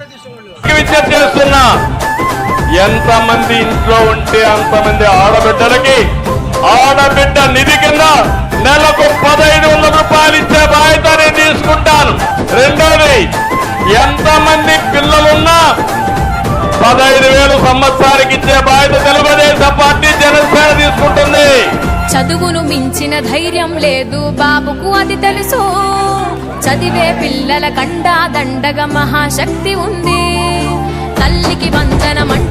విజ్ఞప్తి చేస్తున్నా ఎంతమంది ఇంట్లో ఉంటే అంతమంది ఆడబిడ్డలకి ఆడబిడ్డ నిధి కింద నెలకు పదహైదు వందల రూపాయలు ఇచ్చే బాధ్యత నేను తీసుకుంటాను. రెండోది ఎంతమంది పిల్లలున్నా పదహైదు వేలు సంవత్సరానికి ఇచ్చే బాధ్యత తెలుగుదేశం పార్టీ జనసేన తీసుకుంటుంది. చదువును మించిన ధైర్యం లేదు బాబుకు అది తెలుసు. చదివే పిల్లల కండా దండగ మహాశక్తి ఉంది. తల్లికి వందనమంటూ